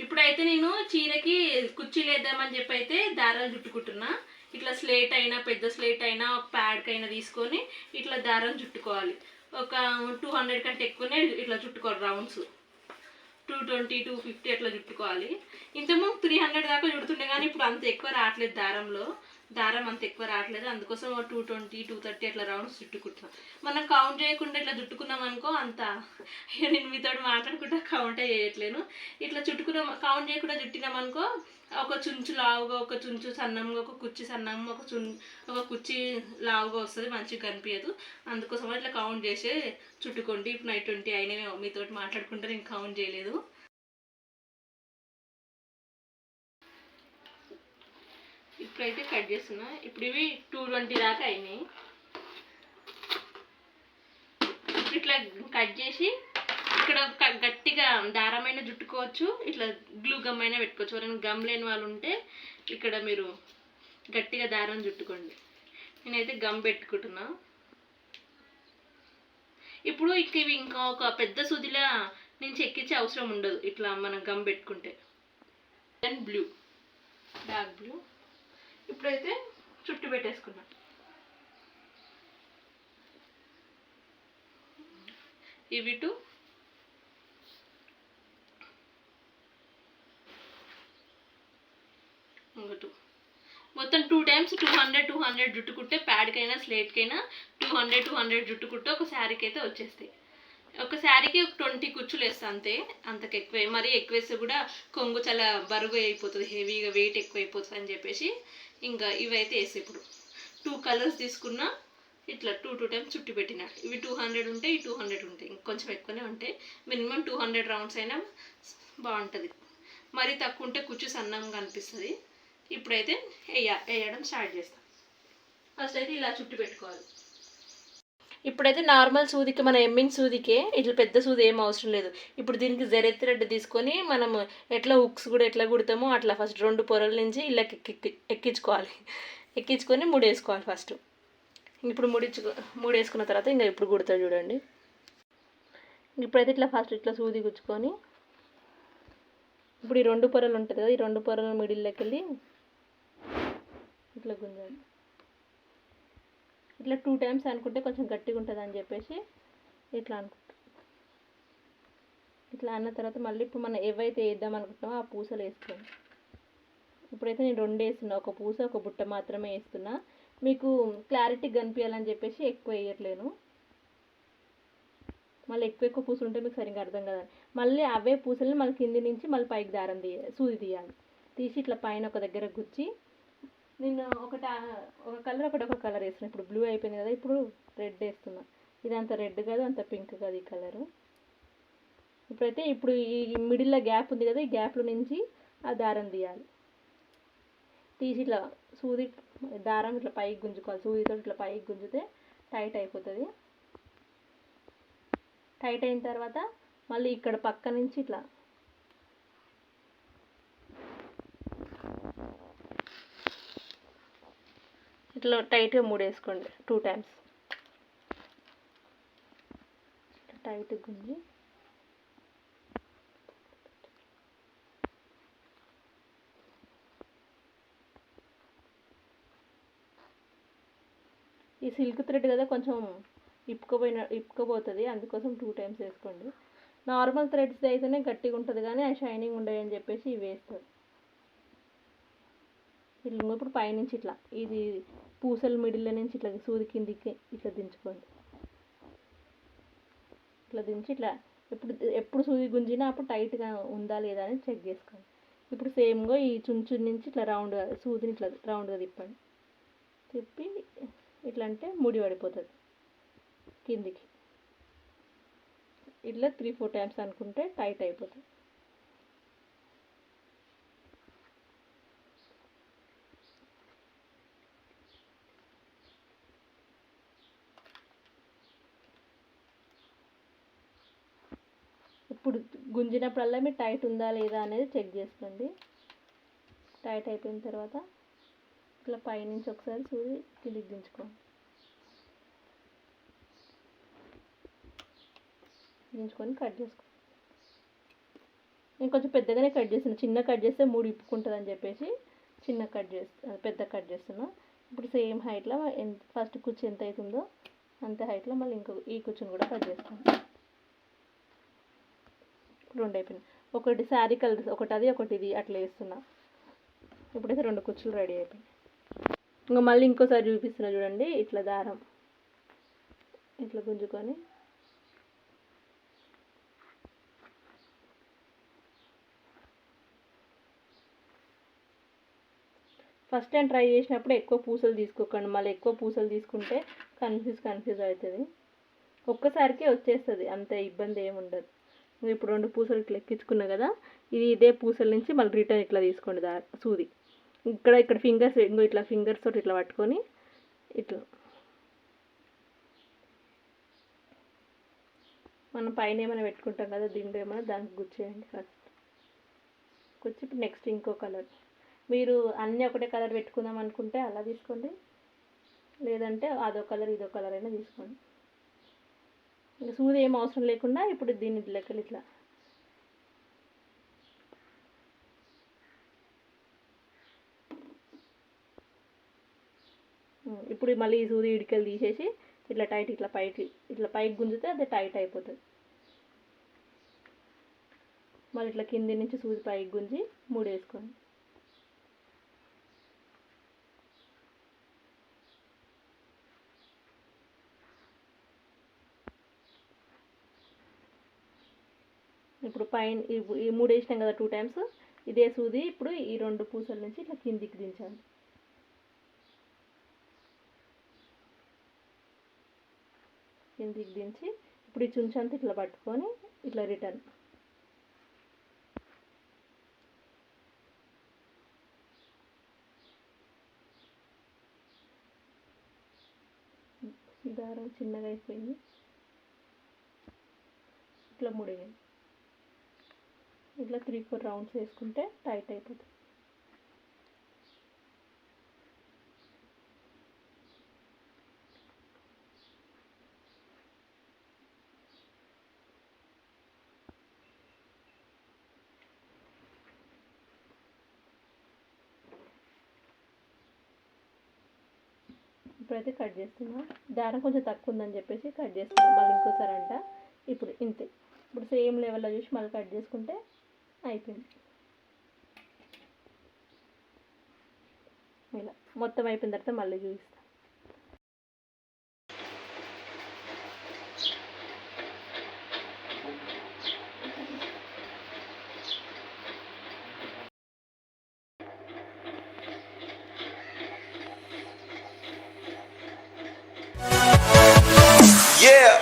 ఇప్పుడైతే నేను చీరకి కుర్చీలు వేద్దామని చెప్పి అయితే దారాలు చుట్టుకుంటున్నా. ఇట్లా స్లేట్ అయినా పెద్ద స్లేట్ అయినా ఒక ప్యాడ్కి అయినా తీసుకొని ఇట్లా దారం చుట్టుకోవాలి. ఒక టూ హండ్రెడ్ కంటే ఎక్కువనే ఇట్లా చుట్టుకోవాలి rounds. Two twenty two fifty అట్లా చుట్టుకోవాలి. ఇంతకుముందు త్రీ హండ్రెడ్ దాకా చుడుతుండే కానీ ఇప్పుడు అంత ఎక్కువ రావట్లేదు దారంలో. దారం అంత ఎక్కువ రావట్లేదు. అందుకోసం ఒక టూ ట్వంటీ టూ థర్టీ అట్లా రౌండ్స్ చుట్టుకుంటున్నాం. మనం కౌంట్ చేయకుండా ఇట్లా చుట్టుకున్నాం అనుకో అంత నేను మీతో మాట్లాడుకుంటా కౌంటే చేయట్లేను. ఇట్లా చుట్టుకున్నాం కౌంట్ చేయకుండా చుట్టినాం అనుకో ఒక చుంచు లావుగా ఒక చుంచు సన్నంగా ఒక కుర్చీ సన్నంగా ఒక చున్ ఒక కుర్చీ లావుగా వస్తుంది మంచిగా కనిపించదు అందుకోసం ఇట్లా కౌంట్ చేసే చుట్టుకోండి. ఇప్పుడు నైట్ ట్వంటీ అయినవి మీతో మాట్లాడుకుంటే నేను కౌంట్ చేయలేదు. ఇప్పుడు అయితే కట్ చేస్తున్నా. ఇప్పుడు ఇవి టూ ట్వంటీ దాకా అయినాయి. ఇట్లా కట్ చేసి ఇక్కడ గట్టిగా దారమైన జుట్టుకోవచ్చు ఇట్లా గ్లూ గమ్ అయినా పెట్టుకోవచ్చు. ఎవరైనా గమ్ లేని వాళ్ళు ఉంటే ఇక్కడ మీరు గట్టిగా దారం జుట్టుకోండి. నేనైతే గమ్ పెట్టుకుంటున్నా. ఇప్పుడు ఇక ఇవి ఇంకా ఒక పెద్ద సుదిలా నేను ఎక్కించే అవసరం ఉండదు. ఇట్లా మనం గమ్ పెట్టుకుంటే. దెన్ బ్లూ డార్క్ బ్లూ ఇప్పుడైతే చుట్టు పెట్టేసుకున్నా. ఇవి టూ ఇంకో టూ మొత్తం two times two hundred two hundred జుట్టుకుంటే ప్యాడ్కైనా స్లేట్కైనా టూ హండ్రెడ్ టూ హండ్రెడ్ జుట్టుకుంటే ఒక శారీకి అయితే వచ్చేస్తాయి. ఒక శారీకి ఒక ట్వంటీ కుచ్చులు వేస్తా అంతే అంతకు ఎక్కువ. మరీ ఎక్కువ వేస్తే కూడా కొంగు చాలా బరువు అయిపోతుంది హెవీగా వెయిట్ ఎక్కువ అయిపోతుంది అని చెప్పేసి ఇంకా ఇవైతే వేసి ఇప్పుడు. టూ కలర్స్ తీసుకున్నా ఇట్లా టూ టూ టైమ్స్ చుట్టి పెట్టిన. ఇవి టూ హండ్రెడ్ ఉంటాయి టూ హండ్రెడ్ ఉంటాయి ఇంకొంచెం ఎక్కువనే ఉంటాయి మినిమం టూ హండ్రెడ్ రౌండ్స్ అయినా బాగుంటుంది. మరీ తక్కువ ఉంటే కుచ్చు సన్నంగా అనిపిస్తుంది. ఇప్పుడైతే వేయ వేయడం స్టార్ట్ చేస్తాం. ఫస్ట్ అయితే ఇలా చుట్టి పెట్టుకోవాలి. ఇప్పుడైతే నార్మల్ సూదికి మన ఎమ్మింగ్ సూదికే ఇట్లా పెద్ద సూది ఏం అవసరం లేదు. ఇప్పుడు దీనికి జరెత్ థ్రెడ్ తీసుకొని మనం ఎట్లా హుక్స్ కూడా ఎట్లా కుడతామో అట్లా ఫస్ట్ రెండు పొరల నుంచి ఇలా ఎక్కి ఎక్కించుకోవాలి. ఎక్కించుకొని ముడేసుకోవాలి ఫస్ట్ ఇప్పుడు ముడించుకో ముడేసుకున్న తర్వాత ఇంకా ఇప్పుడు కుడతా చూడండి. ఇప్పుడైతే ఇట్లా ఫస్ట్ ఇట్లా సూది గుచ్చుకొని ఇప్పుడు ఈ రెండు పొరలు ఉంటుంది కదా ఈ రెండు పొరల మిడిల్లోకి వెళ్ళి ఇట్లా గుంజాలి. ఇట్లా టూ టైమ్స్ అనుకుంటే కొంచెం గట్టిగా ఉంటుంది అని చెప్పేసి ఇట్లా అనుకుంటా. ఇట్లా అన్న తర్వాత మళ్ళీ ఇప్పుడు మనం ఏవైతే వేద్దాం అనుకుంటున్నామో ఆ పూసలు వేసుకోండి ఇప్పుడైతే నేను రెండు వేస్తున్నా. ఒక పూస ఒక బుట్ట మాత్రమే వేస్తున్నా. మీకు క్లారిటీ కనిపించాలని చెప్పేసి ఎక్కువ వేయట్లేను. మళ్ళీ ఎక్కువ ఎక్కువ పూసలు ఉంటే మీకు సరిగ్గా అర్థం కదా. మళ్ళీ అవే పూసల్ని మళ్ళీ కింది నుంచి మళ్ళీ పైకి దారం తీయాలి సూది తీయాలి. తీసి ఇట్లా పైన ఒక దగ్గర గుచ్చి నేను ఒకటి ఒక కలర్ ఒకటి ఒక కలర్ వేస్తున్నా. ఇప్పుడు బ్లూ అయిపోయింది కదా ఇప్పుడు రెడ్ వేస్తున్నా. ఇది అంత రెడ్ కాదు అంత పింక్ కాదు ఈ కలరు ఇప్పుడైతే ఇప్పుడు ఈ మిడిల్లో గ్యాప్ ఉంది కదా ఈ గ్యాప్లో నుంచి ఆ దారం తీయాలి. తీసి ఇట్లా సూది దారం ఇట్లా పైకి గుంజుకోవాలి. సూదితో ఇట్లా పైకి గుంజితే టైట్ అయిపోతుంది. టైట్ అయిన తర్వాత మళ్ళీ ఇక్కడ పక్క నుంచి ఇట్లా ఇట్లా టైట్గా మూడేసుకోండి టూ టైమ్స్. టైట్ గుంజి. ఈ సిల్క్ థ్రెడ్ కదా కొంచెం ఇప్పుకోపోయిన ఇప్పుకోపోతుంది అందుకోసం టూ టైమ్స్ వేసుకోండి. నార్మల్ థ్రెడ్స్ అయితేనే గట్టిగా ఉంటుంది కానీ ఆ షైనింగ్ ఉండవు అని చెప్పేసి ఇవి వేస్తారు ఇట్లా ఇప్పుడు పైనుంచి ఇట్లా ఇది పూసల మిడిల్లో నుంచి ఇట్లా సూది కిందికి ఇట్లా దించుకోండి. ఇట్లా దించి ఇట్లా ఎప్పుడు ఎప్పుడు సూది గుంజినా అప్పుడు టైట్గా ఉందా లేదా అని చెక్ చేసుకోండి. ఇప్పుడు సేమ్గా ఈ చుంచు నుంచి ఇట్లా రౌండ్గా సూదిని ఇట్లా రౌండ్గా తిప్పండి. తిప్పి ఇట్లా అంటే ముడి పడిపోతుంది కిందికి. ఇట్లా త్రీ ఫోర్ టైమ్స్ అనుకుంటే టైట్ అయిపోతుంది. ఇప్పుడు గుంజినప్పుడల్లా మీరు టైట్ ఉందా లేదా అనేది చెక్ చేసుకోండి. టైట్ అయిపోయిన తర్వాత ఇట్లా పైనుంచి ఒకసారి సూది కిందికి దించుకోండి. దించుకొని కట్ చేసుకోండి. కొంచెం పెద్దగానే కట్ చేస్తున్నా. చిన్న కట్ చేస్తే మూడు ఇప్పుకుంటుంది అని చెప్పేసి చిన్న కట్ చేస్తా పెద్ద కట్ చేస్తున్నా. ఇప్పుడు సేమ్ హైట్లో ఎంత ఫస్ట్ కుర్చీ ఎంత అవుతుందో అంత హైట్లో మళ్ళీ ఇంకో ఈ కుర్చీని కూడా కట్ చేస్తాను. రెండు అయిపోయినాయి ఒకటి శారీ కలర్ ఒకటి అది ఒకటి ఇది అట్లా వేస్తున్నా. ఇప్పుడైతే రెండు కుర్చీలు రెడీ అయిపోయినాయి. ఇంకా మళ్ళీ ఇంకోసారి చూపిస్తున్నా చూడండి ఇట్లా దారం. ఇట్లా గుంజుకొని. ఫస్ట్ టైం ట్రై చేసినప్పుడు ఎక్కువ పూసలు తీసుకోకండి మళ్ళీ ఎక్కువ పూసలు తీసుకుంటే కన్ఫ్యూజ్ కన్ఫ్యూజ్ అవుతుంది. ఒక్కసారికే వచ్చేస్తుంది అంత ఇబ్బంది ఏమి ఉండదు ఇప్పుడు రెండు పూసలు ఇట్లా ఎక్కించుకున్నా కదా ఇది ఇదే పూసల నుంచి మళ్ళీ రిటర్న్ ఇట్లా తీసుకోండి దా సూది. ఇక్కడ ఇక్కడ ఫింగర్స్ ఇంకో ఇట్లా ఫింగర్స్ తోటి ఇట్లా పట్టుకొని ఇట్లా. మనం పైన ఏమైనా పెట్టుకుంటాం కదా దిండు ఏమైనా దానికి గుచ్చేయండి ఫస్ట్ గుచ్చి ఇప్పుడు నెక్స్ట్ ఇంకో కలర్ మీరు అన్నీ ఒకటే కలర్ పెట్టుకుందాం అనుకుంటే అలా తీసుకోండి. లేదంటే అదో కలర్ ఇదో కలర్ అయినా తీసుకోండి. ఇంకా సూది ఏం అవసరం లేకుండా ఇప్పుడు దీన్ని లెక్కలు ఇట్లా. ఇప్పుడు మళ్ళీ ఈ సూది ఇడికలు తీసేసి ఇట్లా టైట్ ఇట్లా పైకి ఇట్లా పైకి గుంజితే అది టైట్ అయిపోతుంది. మళ్ళీ ఇట్లా కింది నుంచి సూది పైకి గుంజి మూడు ఇప్పుడు పైన ఈ- మూడు వేసినాం కదా టూ టైమ్స్ ఇదే సూది ఇప్పుడు ఈ రెండు పూసల నుంచి ఇట్లా కిందికి దించాలి. కిందికి దించి ఇప్పుడు ఈ చుంచంతా ఇట్లా పట్టుకొని ఇట్లా రిటర్న్ దారం చిన్నగా అయిపోయింది. ఇట్లా ముడిగింది. ఇట్లా త్రీ ఫోర్ రౌండ్స్ వేసుకుంటే టైట్ అయిపోతుంది. ఇప్పుడైతే కట్ చేస్తున్నా. దారం కొంచెం తక్కువ ఉందని చెప్పేసి కట్ చేస్తున్నా. మళ్ళీ ఇంకోసారి అంట. ఇప్పుడు ఇంతే. ఇప్పుడు సేమ్ లెవెల్లో చూసి మళ్ళీ కట్ చేసుకుంటే అయిపోయింది ఇలా మొత్తం అయిపోయిన తర్వాత మళ్ళీ చూపిస్తాను Yeah.